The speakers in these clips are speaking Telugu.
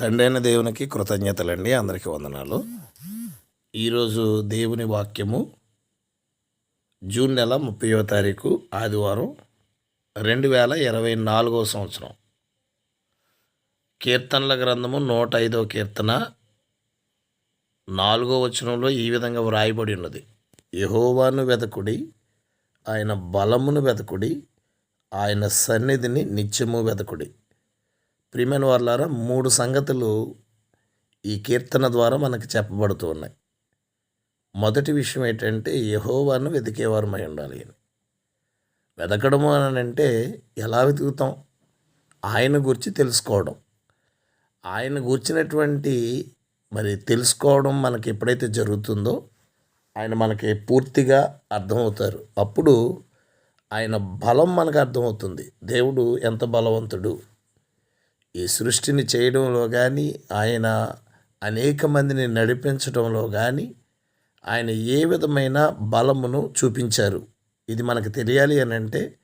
తండ్రైన దేవునికి కృతజ్ఞతలండి. అందరికీ వందనాలు. ఈరోజు దేవుని వాక్యము జూన్ నెల ముప్పయో తారీఖు ఆదివారం రెండు వేల ఇరవై నాలుగవ సంవత్సరం. కీర్తనల గ్రంథము నూట ఐదవ కీర్తన నాలుగో వచనంలో ఈ విధంగా వ్రాయబడి ఉన్నది. యహోవాను వెదకుడి ఆయన బలమును వెదకుడి ఆయన సన్నిధిని నిత్యము వెదకుడి. ప్రియమైన వాళ్ళారా మూడు సంగతులు ఈ కీర్తన ద్వారా మనకు చెప్పబడుతూ ఉన్నాయి. మొదటి విషయం ఏంటంటే యహోవాను వెతికేవారమై ఉండాలి అని. వెతకడము అని అంటే ఎలా వెతుకుతాం? ఆయన గురించి తెలుసుకోవడం. ఆయన గూర్చినటువంటి మరి తెలుసుకోవడం మనకి ఎప్పుడైతే జరుగుతుందో ఆయన మనకి పూర్తిగా అర్థమవుతారు. అప్పుడు ఆయన బలం మనకు అర్థమవుతుంది. దేవుడు ఎంత బలవంతుడు? ఈ సృష్టిని చేయడంలో కానీ ఆయన అనేక మందిని నడిపించడంలో కానీ ఆయన ఏ విధమైన బలమును చూపించారు? ఇది మనకు తెలియాలి అని అంటే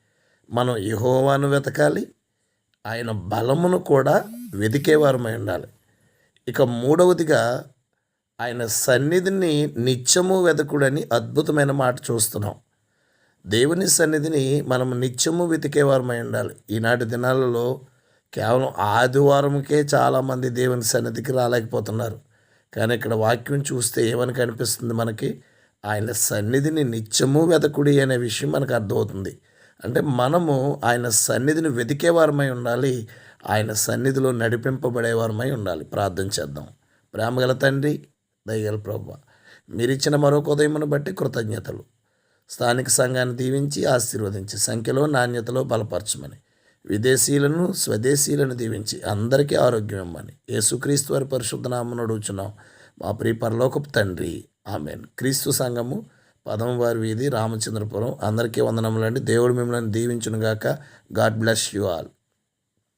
మనం యహోవాను వెతకాలి ఆయన బలమును కూడా వెతికేవారమై ఉండాలి. ఇక మూడవదిగా ఆయన సన్నిధిని నిత్యము వెతకుడని అద్భుతమైన మాట చూస్తున్నాం. దేవుని సన్నిధిని మనం నిత్యము వెతికేవారమై ఉండాలి. ఈనాటి దినాలలో కేవలం ఆదివారంకే చాలామంది దేవుని సన్నిధికి రాలేకపోతున్నారు. కానీ ఇక్కడ వాక్యం చూస్తే ఏమని కనిపిస్తుంది మనకి? ఆయన సన్నిధిని నిత్యము వెతకుడి అనే విషయం మనకు అర్థమవుతుంది. అంటే మనము ఆయన సన్నిధిని వెతికేవారమై ఉండాలి ఆయన సన్నిధిలో నడిపింపబడేవారమై ఉండాలి. ప్రార్థన చేద్దాం. ప్రేమగల తండ్రి దయగల ప్రభు మీరిచ్చిన మరొక ఉదయమును బట్టి కృతజ్ఞతలు. స్థానిక సంఘాన్ని దీవించి ఆశీర్వదించి సంఖ్యలో నాణ్యతలో బలపరచమని. విదేశీయులను స్వదేశీయులను దీవించి అందరికీ ఆరోగ్యం ఇవ్వమని యేసుక్రీస్తు వారి పరిశుద్ధ నామను అడుగుచున్నాం. మా ప్రియ పరలోకపు తండ్రి ఆమెన్. క్రీస్తు సంఘము పదమవారి వీధి రామచంద్రపురం. అందరికీ వందనములండి. దేవుడు మిమ్మల్ని దీవించునుగాక. God bless you all.